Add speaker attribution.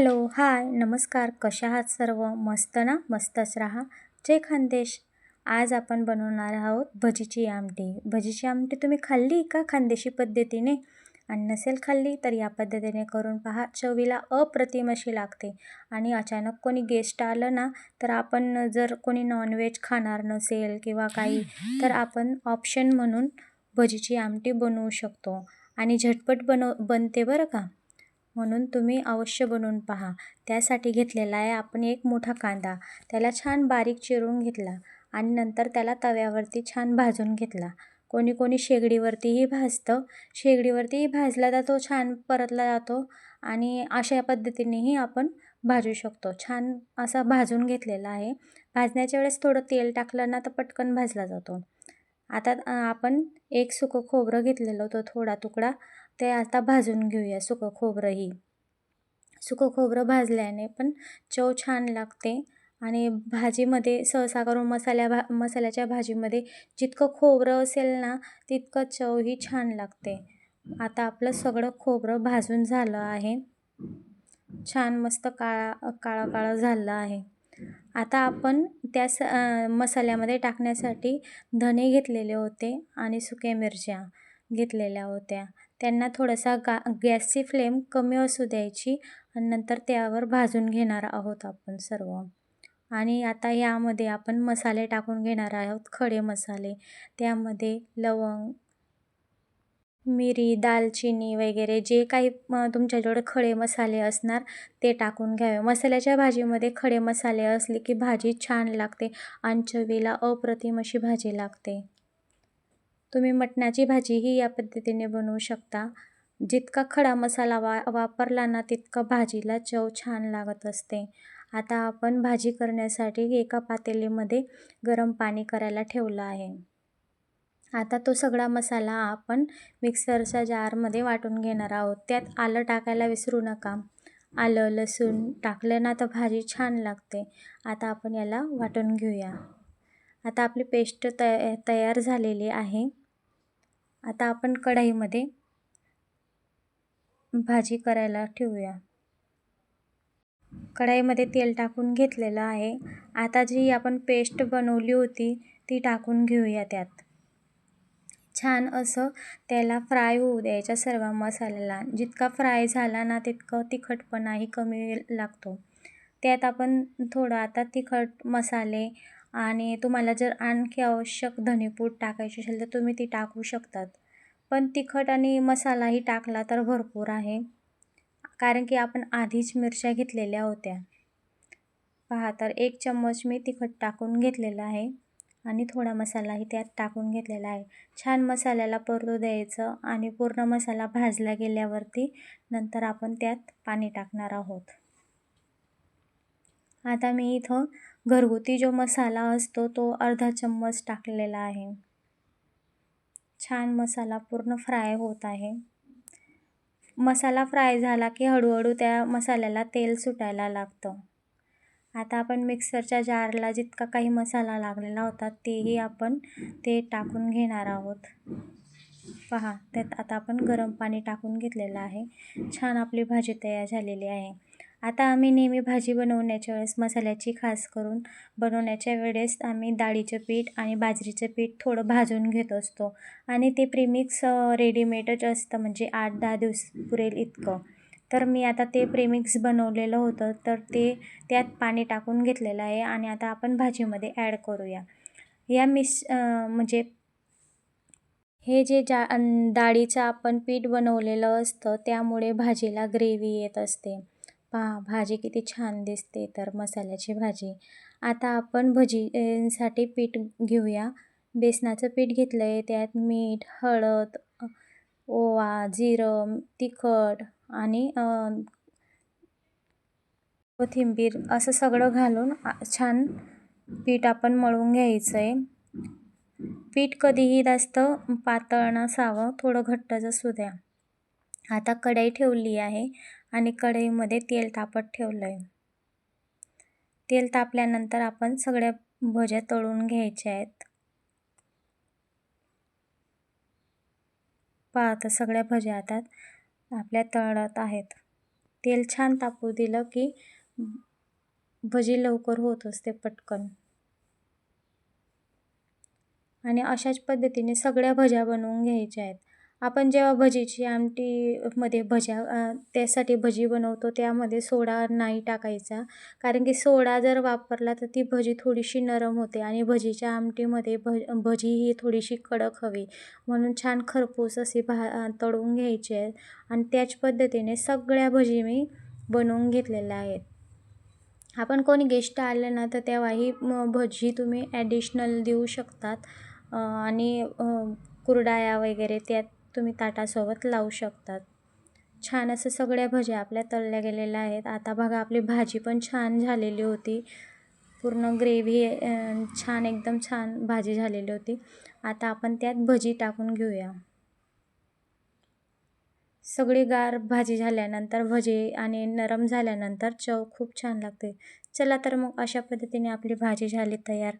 Speaker 1: Hello hi नमस्कार कशा आहात सर्व? मस्त ना? मस्तच राहा. जय खानदेश. आज आपण बनवणार आहोत भजीची आमटी. भजीची आमटी तुम्ही खाल्ली का खानदेशी पद्धतीने? आणि नसेल खाल्ली तर या पद्धतीने करून पहा. चवीला अप्रतिम अशी लागते. आणि अचानक कोणी गेस्ट आलं ना तर आपण जर कोणी नॉनव्हेज खाणार नसेल किंवा काही तर आपण ऑप्शन म्हणून भजीची आमटी बनवू शकतो. आणि झटपट बनव बनते बरं का? म्हणून तुम्ही अवश्य बनवून पहा. त्यासाठी घेतलेला आहे आपण एक मोठा कांदा. त्याला छान बारीक चिरून घेतला आणि नंतर त्याला तव्यावरती छान भाजून घेतला. कोणी कोणी शेगडीवरतीही भाजतं. शेगडीवरतीही भाजला जातो छान परतला जातो आणि अशा पद्धतीनेही आपण भाजू शकतो. छान असा भाजून घेतलेला आहे. भाजण्याच्या वेळेस थोडं तेल टाकलं ना तर पटकन भाजला जातो. आता आपण एक सुकं खोबरं घेतलेलं होतं थोडा तुकडा. ते आता भाजून घेऊया सुकं खोबरंही. सुकं खोबरं भाजल्याने पण चव छान लागते आणि भाजीमध्ये सहसा करून मसाल्या भा मसाल्याच्या भाजीमध्ये जितकं खोबरं असेल ना तितकं चवही छान लागते. आता आपलं सगळं खोबरं भाजून झालं आहे. छान मस्त काळा काळा काळा झालं आहे. आता आपण त्या स मसाल्यामध्ये टाकण्यासाठी धने घेतलेले होते आणि सुक्या मिरच्या. घेतलेल्या होत्या. त्यांना थोडासा गा गॅसची फ्लेम कमी असू द्यायची आणि नंतर त्यावर भाजून घेणार आहोत आपण सर्व. आणि आता यामध्ये आपण मसाले टाकून घेणार आहोत खडे मसाले. त्यामध्ये लवंग मिरी दालचिनी वगैरे जे काही तुमच्याजवळ खडे मसाले असणार ते टाकून घ्यावे. मसाल्याच्या भाजीमध्ये खडे मसाले असले की भाजी छान लागते आणि चवीला अप्रतिम अशी भाजी लागते. तुम्ही मटणाची भाजीही या पद्धतीने बनवू शकता. जितका खडा मसाला वा वापरला ना तितका भाजीला चव छान लागत असते. आता आपण भाजी करण्यासाठी एका पातेलीमध्ये गरम पाणी करायला ठेवलं आहे. आता तो सगळा मसाला आपण मिक्सरच्या जारमध्ये वाटून घेणार आहोत. त्यात आलं टाकायला विसरू नका. आलं लसूण टाकलं ना तर भाजी छान लागते. आता आपण याला वाटून घेऊया. आता आपली पेस्ट तया तयार झालेली आहे. आता आपण कढईमध्ये भाजी करायला ठेवूया. कढईमध्ये तेल टाकून घेतलेलं आहे. आता जी आपण पेस्ट बनवली होती ती टाकून घेऊया त्यात. छान असं त्याला फ्राय होऊ द्यायच्या सर्व मसाल्याला. जितका फ्राय झाला ना तितकं तिखटपणाही कमी लागतो. त्यात आपण थोडं आता तिखट मसाले आणि तुम्हाला जर आणखी आवश्यक धनेपूड टाकायची असेल तर तुम्ही ती टाकू शकतात. पण तिखट आणि मसालाही टाकला तर भरपूर आहे. कारण की आपण आधीच मिरच्या घेतलेल्या होत्या. पहा तर एक चम्मच मी तिखट टाकून घेतलेलं आहे. आणि थोडा मसालाही त्यात टाकून घेतलेला आहे. छान मसाल्याला परतू द्यायचं आणि पूर्ण मसाला भाजला गेल्यावरती नंतर आपण त्यात पाणी टाकणार आहोत. आता मी इथं घरगुती जो मसाला असतो तो अर्धा चम्मच टाकलेला आहे. छान मसाला पूर्ण फ्राय होत आहे. मसाला फ्राय झाला की हळूहळू त्या मसाल्याला तेल सुटायला लागतं. आता आपण मिक्सरच्या जारला जितका काही मसाला लागलेला होता तेही आपण ते टाकून घेणार आहोत. पहा त्यात आता आपण गरम पाणी टाकून घेतलेलं आहे. छान आपली भाजी तयार झालेली आहे. आता आम्ही नेहमी भाजी बनवण्याच्या वेळेस मसाल्याची खास करून बनवण्याच्या वेळेस आम्ही डाळीचं पीठ आणि बाजरीचं पीठ थोडं भाजून घेत असतो. आणि ते प्रेमिक्स रेडीमेडच असतं म्हणजे आठ दहा दिवस पुरेल इतकं. तर मी आता ते प्रेमिक्स बनवलेलं होतं तर ते त्यात पाणी टाकून घेतलेलं आहे आणि आता आपण भाजीमध्ये ॲड करूया. या मिस म्हणजे हे जे जा डाळीचं आपण पीठ बनवलेलं असतं त्यामुळे भाजीला ग्रेव्ही येत असते. पहा भाजी किती छान दिसते तर मसाल्याची भाजी. आता आपण भजीसाठी पीठ घेऊया. बेसनाचं पीठ घेतलं आहे त्यात मीठ हळद ओवा जिरं तिखट आणि कोथिंबीर असं सगळं घालून छान पीठ आपण मळून घ्यायचं आहे पीठ कधीही जास्त पातळ नसावं थोडं घट्टच असू द्या. आता कढई ठेवली आहे. आणि कढईमध्ये तेल तापत ठेवलं आहे तेल तापल्यानंतर आपण सगळ्या भज्या तळून घ्यायच्या आहेत. पाहता सगळ्या भज्या आता आपल्या तळत आहेत. तेल छान तापू दिलं की भजी लवकर होत असते पटकन. आणि अशाच पद्धतीने सगळ्या भज्या बनवून घ्यायच्या आहेत. आपण जेव्हा भजीची आमटीमध्ये भज्या त्यासाठी भजी बनवतो त्यामध्ये सोडा नाही टाकायचा. कारण की सोडा जर वापरला तर ती भजी थोडीशी नरम होते आणि भजीच्या आमटीमध्ये भ भजी ही थोडीशी कडक हवी. म्हणून छान खरपूस अशी भा तळून घ्यायची आहे. आणि त्याच पद्धतीने सगळ्या भजी मी बनवून घेतलेल्या आहेत. आपण कोणी गेस्ट आले ना तर तेव्हाही भजी तुम्ही ॲडिशनल देऊ शकतात. आणि कुरडाया वगैरे त्यात तुम्ही ताटासोबत लावू शकतात. छान असं सगळ्या भज्या आपल्या तळल्या गेलेल्या आहेत. आता बघा आपली भाजी पण छान झालेली होती. पूर्ण ग्रेव्ही छान एकदम छान भाजी झालेली होती. आता आपण त्यात भजी टाकून घेऊया. सगळी गार भाजी झाल्यानंतर भजी आणि नरम झाल्यानंतर चव खूप छान लागते. चला तर मग अशा पद्धतीने आपली भाजी झाली तयार.